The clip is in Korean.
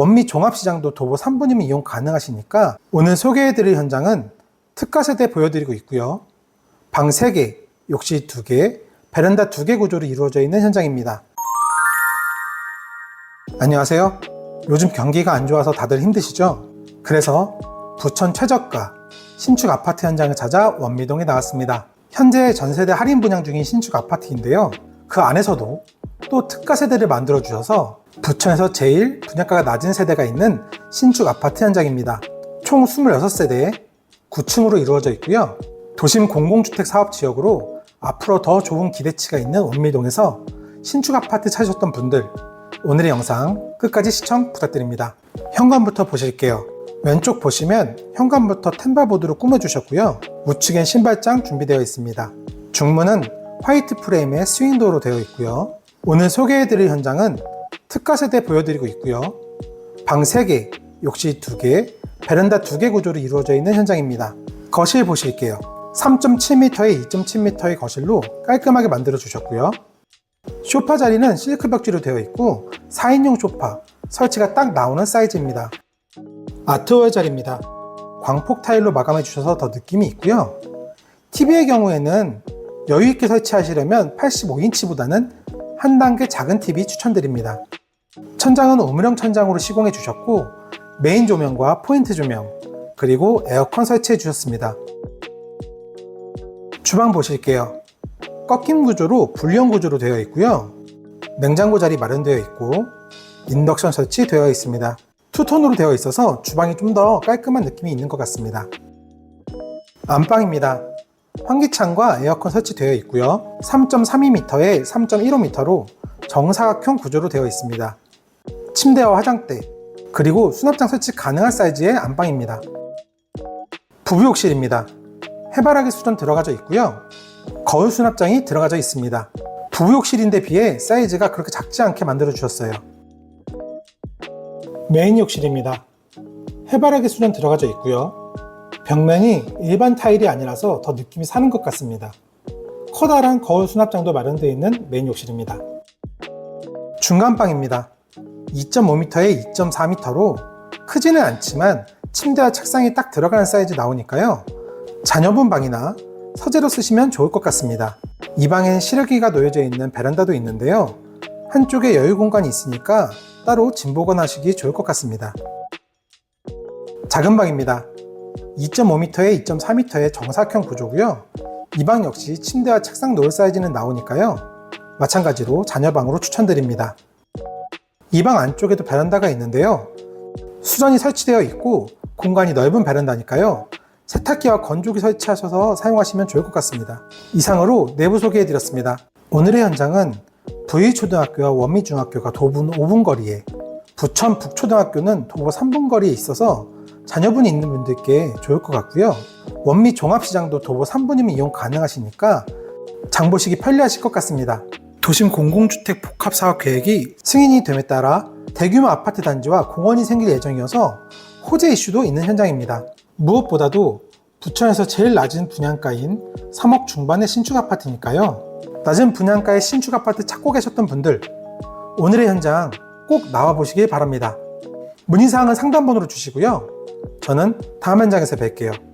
원미 종합시장도 도보 3분이면 이용 가능하시니까 오늘 소개해드릴 현장은 특가 세대 보여드리고 있고요. 방 3개, 욕실 2개, 베란다 2개 구조로 이루어져 있는 현장입니다. 안녕하세요. 요즘 경기가 안 좋아서 다들 힘드시죠? 그래서 부천 최저가 신축 아파트 현장을 찾아 원미동에 나왔습니다. 현재 전세대 할인 분양 중인 신축 아파트인데요. 그 안에서도 또 특가 세대를 만들어 주셔서 부천에서 제일 분양가가 낮은 세대가 있는 신축 아파트 현장입니다. 총 26세대에 9층으로 이루어져 있고요. 도심 공공주택 사업 지역으로 앞으로 더 좋은 기대치가 있는 원미동에서 신축 아파트 찾으셨던 분들 오늘의 영상 끝까지 시청 부탁드립니다. 현관부터 보실게요. 왼쪽 보시면 현관부터 템바보드로 꾸며주셨고요. 우측엔 신발장 준비되어 있습니다. 중문은 화이트 프레임의 스윙도어로 되어 있고요. 오늘 소개해드릴 현장은 특가 세대 보여드리고 있고요. 방 3개, 욕실 2개, 베란다 2개 구조로 이루어져 있는 현장입니다. 거실 보실게요. 3.7m에 2.7m의 거실로 깔끔하게 만들어 주셨고요. 소파 자리는 실크 벽지로 되어 있고 4인용 소파 설치가 딱 나오는 사이즈입니다. 아트월 자리입니다. 광폭 타일로 마감해 주셔서 더 느낌이 있고요. TV의 경우에는 여유 있게 설치하시려면 85인치보다는 한 단계 작은 TV 추천드립니다. 천장은 오므령 천장으로 시공해 주셨고 메인 조명과 포인트 조명 그리고 에어컨 설치해 주셨습니다. 주방 보실게요. 꺾임 구조로 불리형 구조로 되어 있고요. 냉장고 자리 마련되어 있고 인덕션 설치 되어 있습니다. 투톤으로 되어 있어서 주방이 좀 더 깔끔한 느낌이 있는 것 같습니다. 안방입니다. 환기창과 에어컨 설치되어 있고요. 3.32m에 3.15m로 정사각형 구조로 되어 있습니다. 침대와 화장대, 그리고 수납장 설치 가능한 사이즈의 안방입니다. 부부욕실입니다. 해바라기 수전 들어가져 있고요. 거울 수납장이 들어가져 있습니다. 부부욕실인데 비해 사이즈가 그렇게 작지 않게 만들어 주셨어요. 메인 욕실입니다. 해바라기 수전 들어가져 있고요. 벽면이 일반 타일이 아니라서 더 느낌이 사는 것 같습니다. 커다란 거울 수납장도 마련되어 있는 메인 욕실입니다. 중간 방입니다. 2.5m에 2.4m로 크지는 않지만 침대와 책상이 딱 들어가는 사이즈 나오니까요. 자녀분 방이나 서재로 쓰시면 좋을 것 같습니다. 이 방엔 실외기가 놓여져 있는 베란다도 있는데요. 한쪽에 여유 공간이 있으니까 따로 짐 보관하시기 좋을 것 같습니다. 작은 방입니다. 2.5m에 2.4m의 정사각형 구조고요. 이 방 역시 침대와 책상 놓을 사이즈는 나오니까요. 마찬가지로 자녀방으로 추천드립니다. 이 방 안쪽에도 베란다가 있는데요. 수전이 설치되어 있고 공간이 넓은 베란다니까요. 세탁기와 건조기 설치하셔서 사용하시면 좋을 것 같습니다. 이상으로 내부 소개해드렸습니다. 오늘의 현장은 부의초등학교와 원미중학교가 도분 5분 거리에 부천 북초등학교는 도보 3분 거리에 있어서 자녀분이 있는 분들께 좋을 것 같고요. 원미 종합시장도 도보 3분이면 이용 가능하시니까 장 보시기 편리하실 것 같습니다. 도심 공공주택 복합 사업 계획이 승인이 됨에 따라 대규모 아파트 단지와 공원이 생길 예정이어서 호재 이슈도 있는 현장입니다. 무엇보다도 부천에서 제일 낮은 분양가인 3억 중반의 신축 아파트니까요. 낮은 분양가의 신축 아파트 찾고 계셨던 분들, 오늘의 현장 꼭 나와 보시길 바랍니다. 문의사항은 상담번호로 주시고요. 저는 다음 현장에서 뵐게요.